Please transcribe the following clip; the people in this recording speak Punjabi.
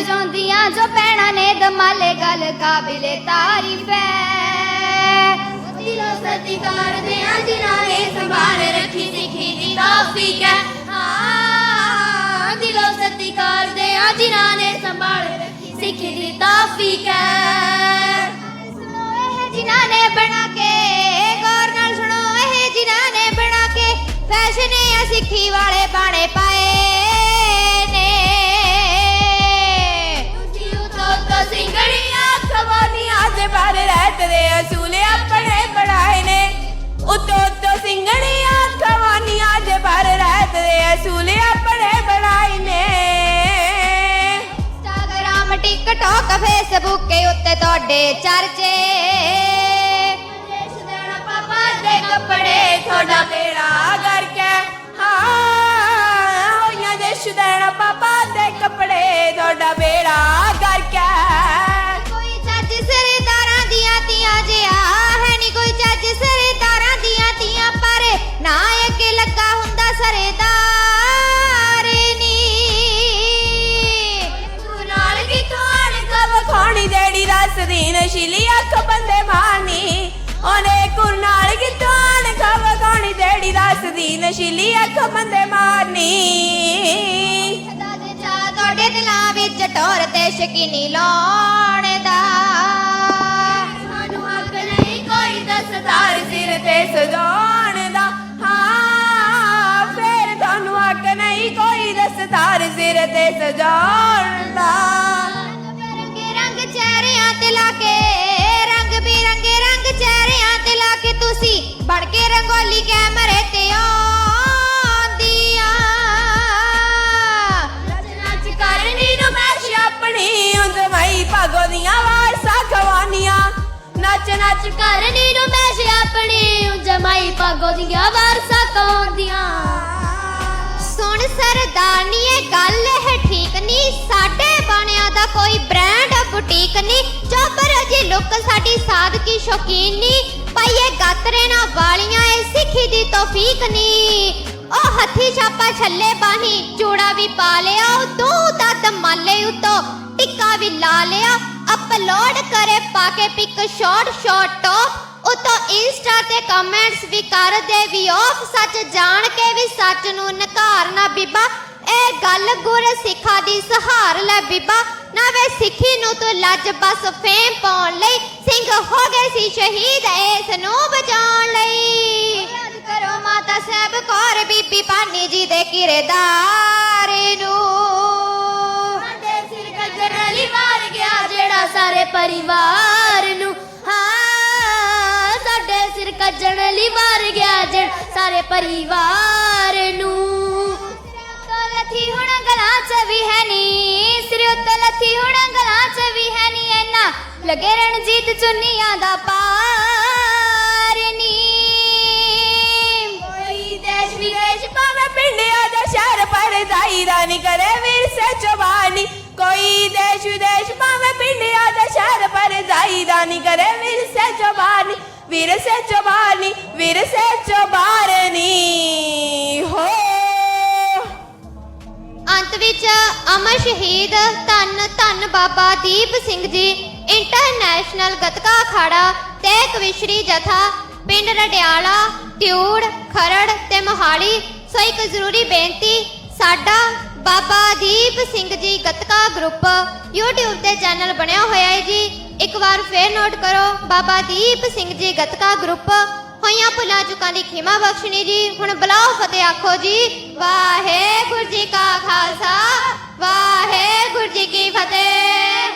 ਵਜਾਉਂਦੀਆਂ ਜੋ ਪੈਣਾ ਨੇ ਦਮਾਲੇ ਗੱਲ ਕਾਬਿਲੇ ਤਾਰੀਫ ਹੈ ਦਿਲੋਂ ਸਤਿਕਾਰ ਦੇ ਆ ਜਿਨ੍ਹਾਂ ਨੇ ਸੰਭਾਲ ਰੱਖੀ ਸਿੱਖੀ ਦੀ ਤੌਫੀਕ ਹੈ ਹਾਂ ਦਿਲੋਂ ਸਤਿਕਾਰ ਦੇ ਆ ਜਿਨ੍ਹਾਂ ਨੇ ਸੰਭਾਲ ਰੱਖੀ ਸਿੱਖੀ ਦੀ ਤੌਫੀਕ ਹੈ ਸੁਣੋ ਇਹ ਜਿਨ੍ਹਾਂ ਨੇ ਬਣਾ ਕੇ, ਗੌਰ ਨਾਲ ਸੁਣੋ, ਇਹ ਜਿਨ੍ਹਾਂ ਨੇ ਬਣਾ ਕੇ, ਫੈਸ਼ਨ ਸਿੱਖੀ ਵਾਲੇ ਬਾਣੇ ਪਾਏ। ਦੇ ਬਾਰੇ ਰਹਿਤ ਦੇ ਅਸੂਲ ਆਪਣੇ ਬਣਾਏ ਨੇ। ਉਤੋਂ ਤੋਂ ਸਿੰਗੜੀਆਂ ਖਵਾਨੀਆਂ ਦੇ ਬਾਰੇ ਰਹਿਤ ਦੇ ਅਸੂਲ ਆਪਣੇ ਬਣਾਏ ਨੇ। ਇੰਸਟਾਗ੍ਰਾਮ ਟਿਕਟੌਕ ਫੇਸਬੁੱਕ ਕੇ ਉੱਤੇ ਤੁਹਾਡੇ ਚਰਚੇ। ਦੇਸ਼ ਦੇਣਾ ਪਾਪਾ ਦੇ ਕੱਪੜੇ ਤੁਹਾਡਾ ਬੇੜਾ ਨਸ਼ੀਲੀ ਅੱਖ ਬੰਦੇ ਮਾਰਨੀ। ਉਹਨੇ ਕਬ ਖਾਣੀ ਜਿਹੜੀ ਰਸਦੀ ਨਸ਼ੀਲੀ ਅੱਖ ਬੰਦੇ ਮਾਰਨੀ। ਸਦਾ ਦੇ ਚਾਹ ਤੁਹਾਡੇ ਦਿਲਾਂ ਵਿੱਚ ਟੋਰ ਤੇ ਸ਼ਕੀਨੀ ਲਾਉਣ ਦਾ। ਸਾਨੂੰ ਹੱਕ ਨਹੀਂ ਕੋਈ ਦਸਤਾਰ ਸਿਰ ਤੇ ਸਜਾਉਣ ਦਾ। ਹਾਂ ਫੇਰ ਤੁਹਾਨੂੰ ਹੱਕ ਨਹੀਂ ਕੋਈ ਦਸਤਾਰ ਸਿਰ ਤੇ ਸਜਾਉਣ ਰੰਗੋਲੀ ਕੈਮਰੇ ਤੇ ਆਉਂਦੀਆਂ। ਨੱਚ ਨੱਚ ਕਰਨੀ ਨੂੰ ਮੈਸ਼ ਆਪਣੀ ਉਂਦਮਈ ਭਾਗੋ ਦੀਆਂ ਵਾਰਸਾ ਖਵਾਨੀਆਂ। ਨੱਚ ਨੱਚ ਕਰਨੀ ਨੂੰ ਮੈਸ਼ ਆਪਣੀ ਉਂਦਮਈ ਭਾਗੋ ਦੀਆਂ ਵਾਰਸਾ ਕਵਾਉਂਦੀਆਂ ਸੁਣ ਸਰਦਾਰਨੀ ਇਹ ਗੱਲ ਹੈ ਠੀਕ ਨਹੀਂ। ਸਾਡੇ ਬਾਣਿਆਂ ਦਾ ਕੋਈ ਬ੍ਰਾਂਡ ਬੁਟੀਕ ਨਹੀਂ। ਜੀ ਲੁੱਕ ਸਾਡੀ ਸਾਦਗੀ ਸ਼ੌਕੀਨ ਨਹੀਂ। ਪਾਈਏ ਗਾਤਰੇ ਨਾ ਵਾਲੀਆਂ, ਇਹ ਸਿੱਖੀ ਦੀ ਤੌਫੀਕ ਨਹੀਂ ਉਹ ਹੱਥੀ ਛਾਪਾ ਛੱਲੇ ਬਾਹੀ, ਚੂੜਾ ਵੀ ਪਾ ਲਿਆ ਉਤੋਂ ਦਾ ਦਮਾਲੇ ਉਤੋਂ, ਟਿੱਕਾ ਵੀ ਲਾ ਲਿਆ। ਅਪਲੋਡ ਕਰੇ ਪਾ ਕੇ ਪਿਕ ਸ਼ਾਰਟ ਸ਼ਾਰਟ ਟੌਪ ਉਤੋਂ ਇੰਸਟਾ ਤੇ ਕਮੈਂਟਸ ਵੀ ਕਰਦੇ ਵੀ ਆਫ ਸੱਚ ਜਾਣ ਕੇ ਵੀ ਸੱਚ ਨੂੰ ਨਕਾਰਨਾ ਬੀਬਾ, ਇਹ ਗੱਲ ਗੁਰ ਸਿੱਖਾਂ ਦੀ ਸਹਾਰ ਲੈ ਬੀਬਾ। ਨਾ ਵੇ ਸਿੱਖੀ ਨੂੰ ਤੂੰ ਲੱਜ ਬਸ ਫੇਮ ਪਾਉਣ ਲਈ। ਸਿੰਘ ਹੋ ਗਏ ਸੀ ਸ਼ਹੀਦ ਇਸ ਨੂੰ ਬਚਾਉਣ ਲਈ। ਯਾਦ ਕਰੋ ਮਾਤਾ ਸਾਹਿਬ ਕੌਰ ਬੀਬੀ ਪਾਨੀ ਜੀ ਦੇ ਕਿਰਦਾਰ ਨੂੰ। ਸਾਡੇ ਸਿਰ ਗੱਜਣ ਵਾਲੀ ਵਾਰ ਗਿਆ ਜਿਹੜਾ ਸਾਰੇ ਪਰਿਵਾਰ ਨੂੰ। ਹਾਂ ਸਾਡੇ ਸਿਰ ਕੱਜਣ ਵਾਲੀ ਵਾਰ ਗਿਆ ਜਿਹੜਾ ਸਾਰੇ ਪਰਿਵਾਰ ਨੂੰ। ਤੋਂ ਲੱਥੀ ਹੁਣ ਗਲਾਂ 'ਚ ਵੀ ਹੈ ਨੀ ਲੱਥੀ ਹੁਣ ਗਲਾਂ 'ਚ ਵੀ ਹੈ ਨੀ ਐਨਾ ਲੱਗੇ ਰਣਜੀਤ ਚੁੰਨੀਆਂ ਦਾ ਪਾਰ ਨੀ। ਕੋਈ ਦੇਸ਼ ਵਿਦੇਸ਼ ਭਾਵੇਂ ਪਿੰਡਿਆ ਦਾ ਸ਼ਹਿਰ ਪਰ ਦਾਇਰਾ ਨਹੀਂ ਕਰੇ ਵੀਰ ਸੇ ਜਵਾਨੀ। ਕੋਈ ਦੇਸ਼ ਵਿਦੇਸ਼ ਭਾਵੇਂ ਪਿੰਡਿਆ ਦਾ ਸ਼ਹਿਰ ਪਰ ਦਾਇਰਾ ਨਹੀਂ ਕਰੇ ਵੀਰ ਸੇ ਜਵਾਨੀ। ਵੀਰ ਸੇ ਜਵਾਨੀ ਵੀਰ ਸੇ ਜਵਾਨੀ। ਹੋ। ਅੰਤ ਵਿੱਚ ਅਮਰ ਸ਼ਹੀਦ ਧੰਨ ਧੰਨ ਬਾਬਾ ਦੀਪ ਸਿੰਘ ਜੀ ਇੰਟਰਨੈਸ਼ਨਲ ਗੱਤਕਾ ਅਖਾੜਾ ਤੇ ਕਵਿਸ਼ਰੀ ਜਥਾ, ਪਿੰਡ ਰਡਿਆਲਾ ਟਿਊੜ ਖਰੜ ਤੇ ਮੋਹਾਲੀ। ਸੋ ਇੱਕ ਜ਼ਰੂਰੀ ਬੇਨਤੀ, ਸਾਡਾ ਬਾਬਾ ਦੀਪ ਸਿੰਘ ਜੀ ਗੱਤਕਾ ਗਰੁੱਪ YouTube ਤੇ ਚੈਨਲ ਬਣਿਆ ਹੋਇਆ ਹੈ ਜੀ। ਇੱਕ ਵਾਰ ਫੇਰ ਨੋਟ ਕਰੋ, ਬਾਬਾ ਦੀਪ ਸਿੰਘ ਜੀ ਗੱਤਕਾ ਗਰੁੱਪ। ਹੋਈਆਂ ਭੁੱਲਾਂ ਚੁੱਕਾਂ ਦੀ ਖਿਮਾ ਬਖਸ਼ਣੀ ਜੀ। ਹੁਣ ਬੁਲਾਓ ਫਤਿਹ ਆਖੋ ਜੀ। ਵਾਹਿਗੁਰੂ ਜੀ ਕਾ ਖਾਲਸਾ। ਵਾਹਿਗੁਰੂ ਜੀ ਕੀ ਫਤਿਹ।